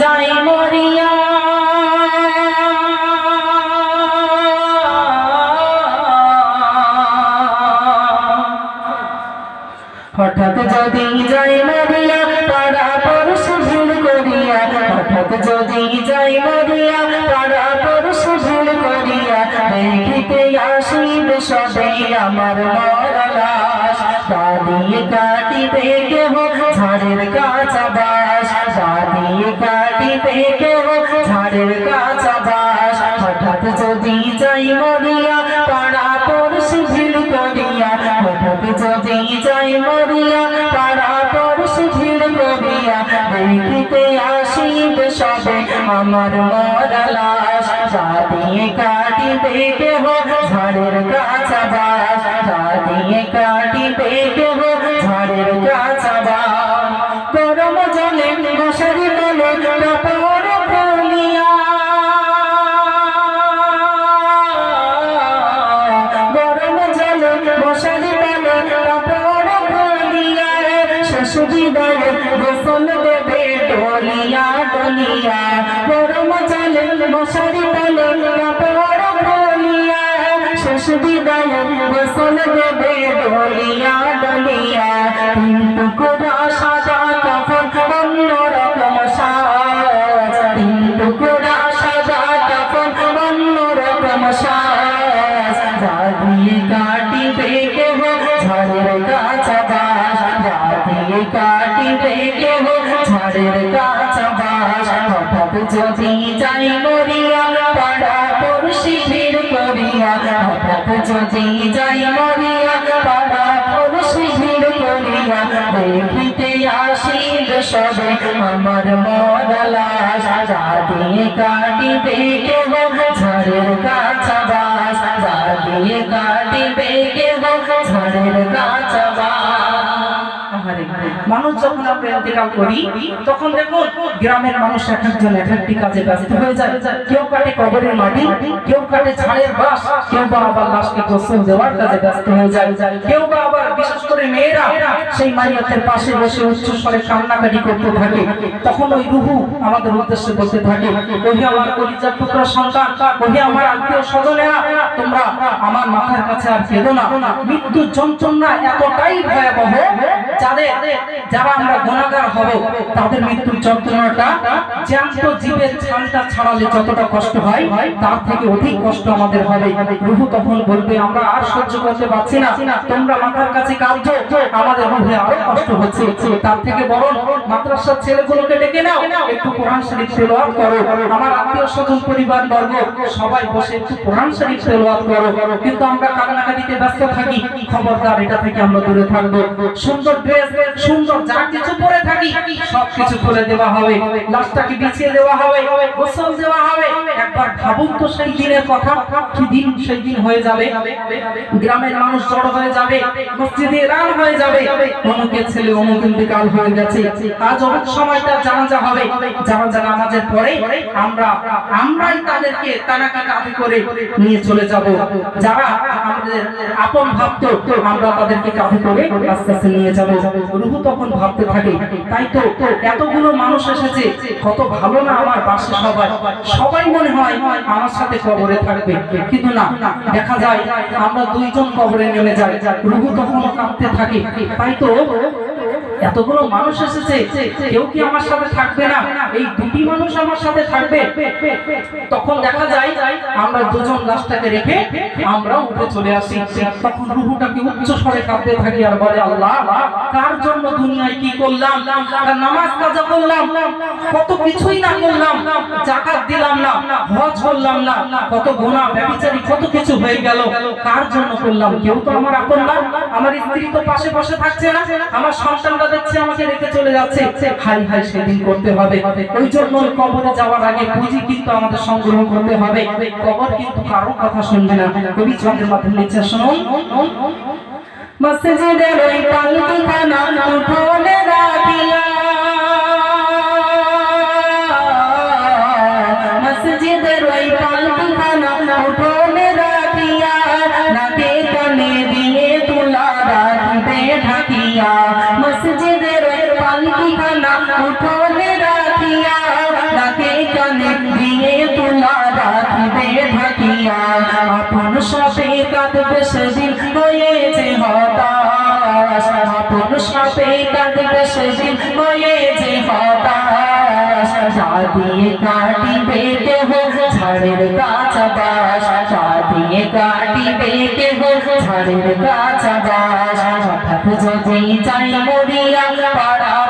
যাই মরিয়া। হঠাৎ যদি যাই মরিয়া, পাড়া পরশ ভিড় করিয়া। হঠাৎ যদি যাই মরিয়া, পাড়া পরশ ভিড় করিয়া। দেখিতে আসিবে সবে আমার মরলাস দাঁড়িয়ে কাটিতে কেহ, ঝাড়ের কাঁচা বাস কাটিতে কেহ ঝাড়ের কাঁচা বাস হঠাৎ যদি যাই মরিয়া, পাড়া পরশ ভিড় করিয়া। হঠাৎ যদি যাই মরিয়া, পাড়া পরশ ভিড় করিয়া। দেখিতে আসিবে সবে আমার মরলাস দাঁড়িয়ে কাটিতে কেহ ঝাড়ের কাঁচা ডলিয়া ডলিয়া গরম জলে মশারি তলে কাপড় খুলিয়া সুবিধায় গোসল দেবে ডলিয়া ডলিয়া। কিন্তু কোরা সাদা কাপড় অন্য রকম সাজ, কিন্তু কোরা সাদা কাপড় অন্য রকম ঝড়ের যদি যাই মরিয়া, পাড়া পড়শি ভিড় করিয়া যদি যাই মরিয়া, পাড়া পড়শি করিয়া, দেখিতে আসিল সবে আমার মরলাস জাগিয়ে কাটিবে কেহ, ঝড়ের কাঁচা বাস জাগিয়ে কাটিবে কেহ, ঝড়ের বাস মানুষ যখন আমরা ইন্তেকাল করি, তখন দেখো গ্রামের মানুষ এক একজন এক একটি কাজে ব্যস্ত হয়ে যায়। কেউ কাটে কবরের মাটি, কেউ কাটে ঝাড়ের বাস কেউ বা আবার লাশকে গোসল দেওয়ার কাজে ব্যস্ত হয়ে যায়। কেউ বা আবার বিশেষ করে মেয়েরা সেই মাইয়াতের পাশে বসে উচ্চ স্বরে কান্নাকাটি করতে থাকে। তখন ওই রুহু আমাদের উদ্দেশ্যে বলতে থাকে, ওহি আমার কলিজার টুকরা সন্তান, ওহি আমার আত্মীয় স্বজনেরা, তোমরা আমার মাথার কাছে আর কেঁদো না। মৃত্যুর যন্ত্রণা এতটাই ভয়াবহ যাদের, যারা আমরা গুণাগার হব, তাদের মৃত্যুর যন্ত্রণাটা জ্যান্ত জীবের ছালটা ছাড়ালে যতটা কষ্ট হয়, তার থেকে অধিক কষ্ট আমাদের হবে। রুহু তখন বলবে, আমরা আর সহ্য করতে পারছি না। তোমরা মাথার কাছে কাঁদছো আমাদের রুহে আরও কষ্ট হচ্ছে, তার থেকে বরং মাদ্রাসার ছেলেগুলোকে ডেকে নাও, একটু কোরআন শরীফ তেলাওয়াত করো। আমার আত্মীয় স্বজন পরিবার বর্গ সবাই বসে একটু কোরআন শরীফ তেলাওয়াত করো। কিন্তু আমরা কান্নাকাটিতে ব্যস্ত থাকি, খবরদার এটা থেকে আমরা দূরে থাকব। সুন্দর ড্রেস সুন্দর যা কিছু পরে থাকি সব কিছু খুলে দেওয়া হবে। লাশটাকে বিছিয়ে দেওয়া হবে। গোসল ভাবুন তো সেই দিনের কথা, কি দিন সেই দিন হয়ে যাবে? গ্রামের মানুষ জড়ো হয়ে যাবে, মসজিদে এলান হয়ে যাবে অমুকের ছেলে অমুক ইন্তেকাল হয়ে গেছে। আজ অমুক সময়টা জানাজা হবে জানাজা নামাজের পরে আমরা, আমরাই তাদেরকে তানাকা কাঁধে করে নিয়ে চলে যাব। যারা আমাদের আপন ভাবতো আমরা তাদেরকে কাঁধে করে আস্তে আস্তে নিয়ে যাব। রুহু তখন ভাবতে থাকে, তাই তো এতগুলো মানুষ এসেছে, কত ভালো না আমার পাশে সবাই। সবাই মনে হয় আমার সাথে কবরে থাকবে। কিন্তু না, দেখা যায় আমরা দুইজন কবরে নেমে যাই রুহু তখন কাঁপতে থাকি। তাই তো এতগুলো মানুষ এসেছে, কেউ কি আমার সাথে থাকবে না? এই দুটি মানুষ আমার সাথে থাকবে। তখন দেখা যায়, আমরা দুজন লাশটাকে রেখে আমরা উঠে চলে আসি। তখন রুহুটাকে উচ্চ স্বরে কাঁদতে থাকি আর বলে, আল্লাহ, কার জন্য দুনিয়ায় কি করলাম? নামাজ কাজা করলাম? কত কিছুই না করলাম। জাকাত দিলাম না, হজ করলাম না, কত গুনাহ ব্যভিচারী কত কিছু হয়ে গেল। কার জন্য করলাম? কেউ তো আমার আপন না? আমার স্ত্রী তো পাশে পাশে থাকছে না, আমার সন্তানরা দেখছে আমাকে রেখে চলে যাচ্ছে। হাই হাই, সেদিন করতে হবে। ওই জন্য কবরে যাওয়ার আগে পুঁজি কিন্তু আমাদের সংগ্রহ করতে হবে। কবর কিন্তু কারও কথা শুনবে না। কবি ছন্দের মাধ্যমে নিচ্ছে শুনুন। মসজিদের ওই পালকি খানা উঠোনে রাখিয়া। মসজিদের ওই পালকি খানা উঠোনে পেতাম সেদিন বলেছে হতাশ সাদিয়ে কাটি পেতে হো ছাড়ের কাঁচা বাস সাদিয়ে কাটি পেতে হো ছাড়ের কাঁচা বাস হঠাৎ যদি চাই মরিয়া, পাড়া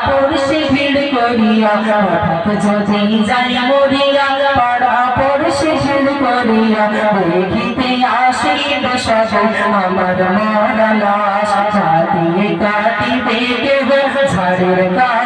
আমার মরালা দিয়ে কাটিবে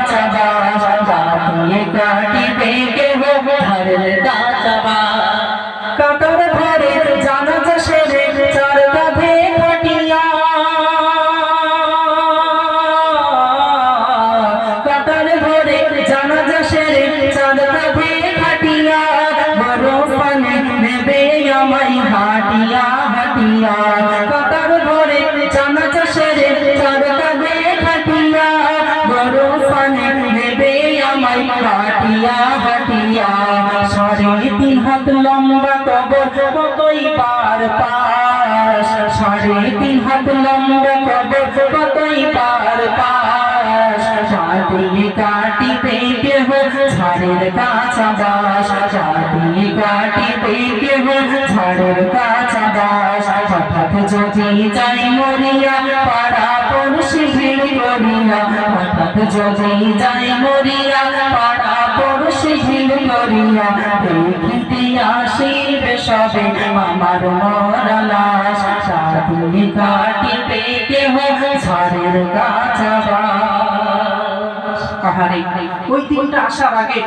হাটিয়া হাটিয়া সাড়ে তিন হাত লম্বা কবর কতই পার পাশ? সাড়ে তিন হাত লম্বা কবর কতই পার পাশ? সাদিয়ে কাটিতে কেহ ঝাড়ের কাঁচা বাস সাদিয়ে কাটিতে কেহ ঝাড়ের কাঁচা বাস হঠাৎ যদি যাই মরিয়া, পাড়া পড়শি ভিড় করিয়া, হঠাৎ যদি যাই মরিয়া, পাড়া করিয়া দেখিতে আসিবে সবে আমার মরা লাশ সাদিয়ে কাটিতে কেহ কাঁচা বাস আহারে ওই দিনটা আসার আগে